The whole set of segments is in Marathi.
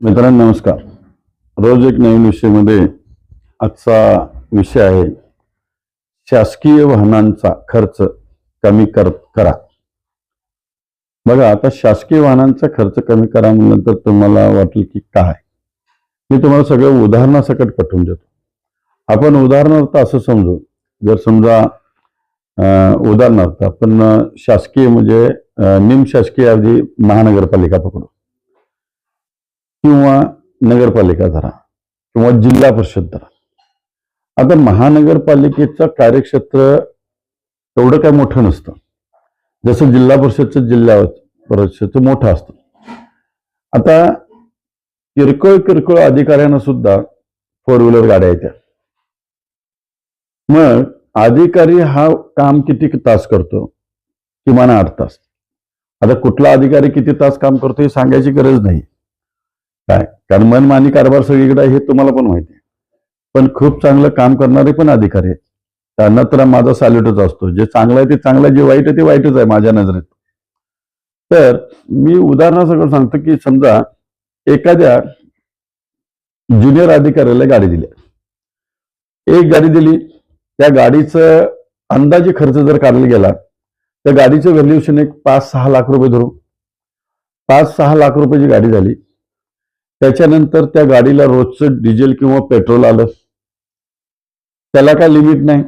मित्रांनो नमस्कार. रोज एक नवीन विषयामध्ये आजचा विषय आहे शासकीय वाहनांचा खर्च कमी कर करा. बघा आता शासकीय वाहनांचा खर्च कमी करा म्हणल्यानंतर तुम्हाला वाटेल की काय? मी तुम्हाला सगळं उदाहरणासकट पटवून देतो. आपण उदाहरणार्थ असं समजू जर समजा उदाहरणार्थ आपण शासकीय म्हणजे निम निमशासकीय अगदी महानगरपालिका पकडू. किंवा नगरपालिका धरा किंवा जिल्हा परिषद धरा. आता महानगरपालिकेचं कार्यक्षेत्र एवढं काय मोठं नसतं. जसं जिल्हा परिषदचं जिल्हा परिषदचं मोठं असतं. आता किरकोळ किरकोळ अधिकाऱ्यांना सुद्धा फोर व्हीलर गाड्या येत्या. मग अधिकारी हा काम किती तास करतो? किमान आठ तास. आता कुठला अधिकारी किती तास काम करतो हे सांगायची गरज नाही. काय? कारण मनमानी कारभार सगळीकडे हे तुम्हाला पण माहिती आहे. पण खूप चांगलं काम करणारे पण अधिकारी आहेत. त्यांना तर माझा सॅल्यूटच असतो. जे चांगलं आहे ते चांगलं आहे जे वाईट आहे ते वाईटच आहे माझ्या नजरेत. तर मी उदाहरणासकट सांगतो की समजा एखाद्या ज्युनियर अधिकाऱ्याला गाडी दिली एक गाडी दिली त्या गाडीचं अंदाजे खर्च जर काढला गेला त्या गाडीचं व्हॅल्युएशन एक पाच सहा लाख रुपये धरू. पाच सहा लाख रुपयाची गाडी झाली. त्याच्यानंतर त्या गाडीला रोजचं डिझेल किंवा पेट्रोल आलं. त्याला काय लिमिट नाही.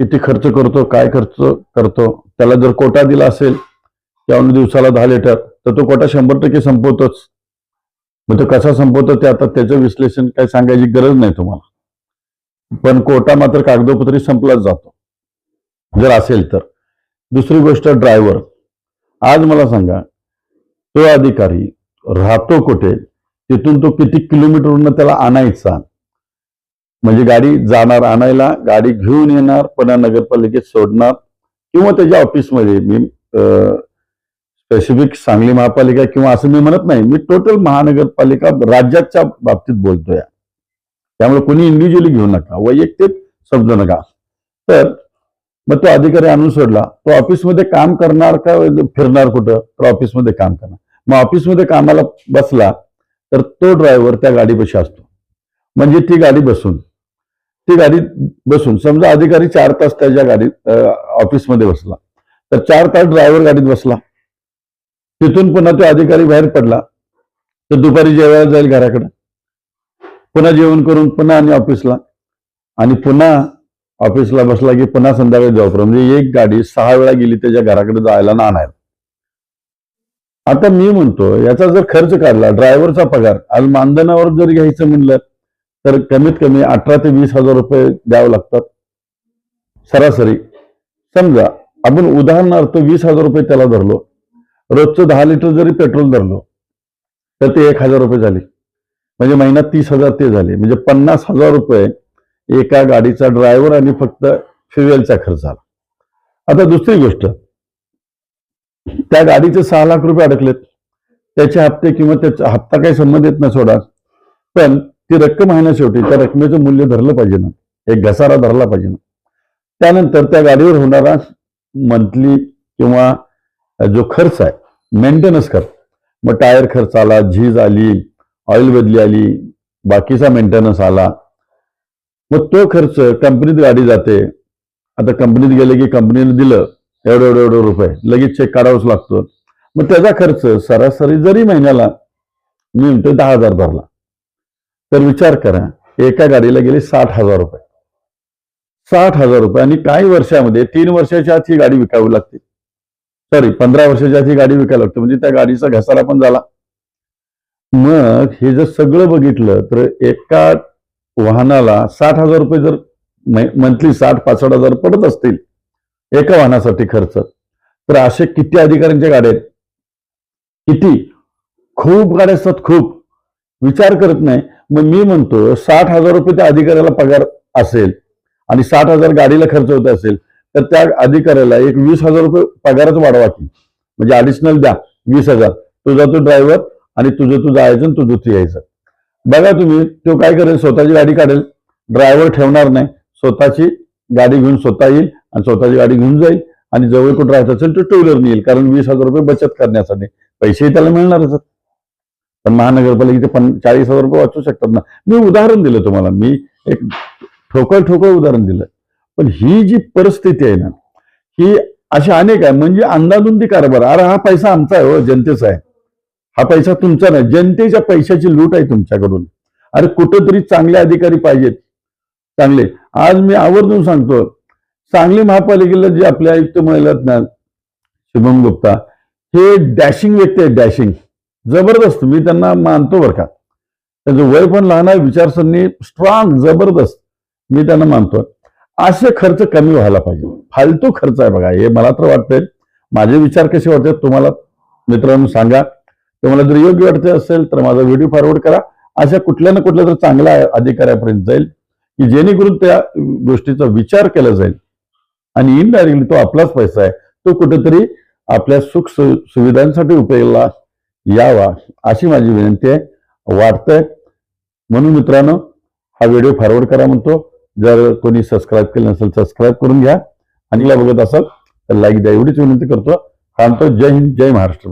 किती खर्च करतो काय खर्च करतो. त्याला जर कोटा दिला असेल त्यावर दिवसाला दहा लिटर तर तो कोटा शंभर टक्के संपवतोच. मग तो कसा संपवतो ते आता त्याचं विश्लेषण काय सांगायची गरज नाही तुम्हाला. पण कोटा मात्र कागदोपत्री संपलाच जातो. जर असेल तर. दुसरी गोष्ट ड्रायव्हर. आज मला सांगा तो अधिकारी राहतो कुठे? तिथून तो किती किलोमीटरवरून त्याला आणायचा. म्हणजे गाडी जाणार आणायला गाडी घेऊन येणार पुन्हा नगरपालिकेत सोडणार किंवा त्याच्या ऑफिसमध्ये. मी स्पेसिफिक सांगली महापालिका किंवा असं मी म्हणत नाही मी टोटल महानगरपालिका राज्याच्या बाबतीत बोलतोय. त्यामुळे कोणी इंडिव्हिज्युअली घेऊ नका वैयक्तिक समजू नका. तर मग तो अधिकारी आणून सोडला. तो ऑफिसमध्ये काम करणार का फिरणार कुठं? तर ऑफिसमध्ये काम करणार. मग ऑफिसमध्ये कामाला बसला तर तो ड्रायव्हर त्या गाडीपाशी असतो. म्हणजे ती गाडी बसून ती गाडी बसून समजा अधिकारी चार तास त्याच्या गाडीत ऑफिसमध्ये बसला. तर चार तास ड्रायव्हर गाडीत बसला. तिथून पुन्हा तो अधिकारी बाहेर पडला. तर दुपारी जेवायला जाईल घराकडं. पुन्हा जेवण करून पुन्हा आणि ऑफिसला आणि पुन्हा ऑफिसला बसला की पुन्हा संध्याकाळी जाऊ म्हणजे एक गाडी सहा वेळा गेली त्याच्या घराकडे जायला ना आणायला. आता मी म्हणतो याचा जर खर्च काढला ड्रायव्हरचा पगार आज मानधनावर जर घ्यायचं म्हणलं तर कमीत कमी अठरा ते वीस हजार रुपये द्यावं लागतात. सरासरी. समजा आपण उदाहरणार्थ वीस हजार रुपये त्याला धरलो रोजचं दहा लिटर जरी पेट्रोल धरलो तर ते एक हजार रुपये झाले. म्हणजे महिन्यात तीस हजार ते झाले. म्हणजे पन्नास हजार रुपये एका गाडीचा ड्रायव्हर आणि फक्त फ्युएलचा खर्च आला आता दुसरी गोष्ट. त्या गाडीचे सहा लाख रुपये अडकलेत. त्याचे हप्ते किंवा त्याचा हप्ता काही संबंध येत नाही सोडा. पण ती रक्कम आहे ना शेवटी त्या रकमेचं मूल्य धरलं पाहिजे ना. एक घसारा धरला पाहिजे ना. त्यानंतर त्या गाडीवर होणारा मंथली किंवा जो खर्च आहे मेंटेनन्स खर्च. मग टायर खर्च आला झीज आली ऑइल बदली आली बाकीचा मेंटेनन्स आला. मग तो खर्च कंपनीत गाडी जाते. आता कंपनीत गेले की कंपनीने दिलं. एवढं एवढं एवढं रुपये. लगेच चेक काढावाच लागतो. मग त्याचा खर्च सरासरी जरी महिन्याला मी म्हणतो दहा हजार भरला. तर विचार करा एका गाडीला गेले साठ हजार रुपये. साठ हजार रुपये आणि काही वर्षामध्ये तीन वर्षाच्या आत ही गाडी विकावी लागते. सॉरी पंधरा वर्षाच्या आत ही गाडी विकावी लागते. म्हणजे त्या गाडीचा घसारा पण झाला. मग हे जर सगळं बघितलं तर एका वाहनाला साठ हजार रुपये जर मंथली साठ पासष्ट हजार पडत असतील एका वाहनासाठी खर्च. तर असे किती अधिकाऱ्यांच्या गाड्या आहेत? किती? खूप गाड्या असतात खूप. विचार करत नाही. मग मी म्हणतो साठ हजार रुपये त्या अधिकाऱ्याला पगार असेल आणि साठ हजार गाडीला खर्च होत असेल तर त्या अधिकाऱ्याला एक वीस हजार रुपये पगारच वाढवा की. म्हणजे ॲडिशनल द्या वीस हजार. तुझा तो ड्रायव्हर आणि तुझं तू जायचं आणि तुझं तू यायचं. बघा तुम्ही तो काय करेल? स्वतःची गाडी काढेल. ड्रायव्हर ठेवणार नाही. स्वतःची गाडी घेऊन स्वतः येईल. आणि स्वतःची गाडी घेऊन जाईल आणि जवळ कुठं राहत असेल तो टू व्हीलर नेईल कारण वीस हजार रुपये बचत करण्यासाठी. पैसेही त्याला मिळणारच आहेत. पण महानगरपालिकेचे पण चाळीस हजार रुपये वाचू शकतात ना. मी उदाहरण दिलं तुम्हाला. मी एक ठोकळ ठोकळ उदाहरण दिलं. पण ही जी परिस्थिती आहे ना ही अशी अनेक आहे. म्हणजे अंदाजून ती कारभार. अरे हा पैसा आमचा आहे हो जनतेचा आहे. हा पैसा तुमचा नाही. जनतेच्या पैशाची लूट आहे तुमच्याकडून. अरे कुठंतरी चांगले अधिकारी पाहिजेत. चांगले. आज मी आवर्जून सांगतो. सांगली महापालिकेला जे आपले आयुक्त महिलात ना शुभम गुप्ता हे डॅशिंग व्यक्ती आहे डॅशिंग. जबरदस्त मी त्यांना मानतो बरं का. त्यांचं वय पण लहान आहे विचारसरणी स्ट्रॉंग जबरदस्त. मी त्यांना मानतो. असे खर्च कमी व्हायला पाहिजे. फालतू खर्च आहे बघा हे मला तर वाटतंय. माझे विचार कसे वाटतात तुम्हाला मित्रांनो सांगा. तुम्हाला जर योग्य वाटते असेल तर माझा व्हिडिओ फॉरवर्ड करा. अशा कुठल्या ना कुठल्या तर चांगल्या अधिकाऱ्यापर्यंत जाईल की जेणेकरून त्या गोष्टीचा विचार केला जाईल. आणि इनडायरेक्टली तो आपलाच पैसा आहे. तो कुठेतरी आपल्या सुख सुविधांसाठी उपयोगाला यावा अशी माझी विनंती आहे. वाटतंय. म्हणून मित्रांनो हा व्हिडिओ फॉरवर्ड करा म्हणतो. जर कोणी सबस्क्राईब केलं नसेल सबस्क्राईब करून घ्या. आणि बघत असाल तर लाईक द्या. एवढीच विनंती करतो. थांबतो. जय हिंद जय महाराष्ट्र.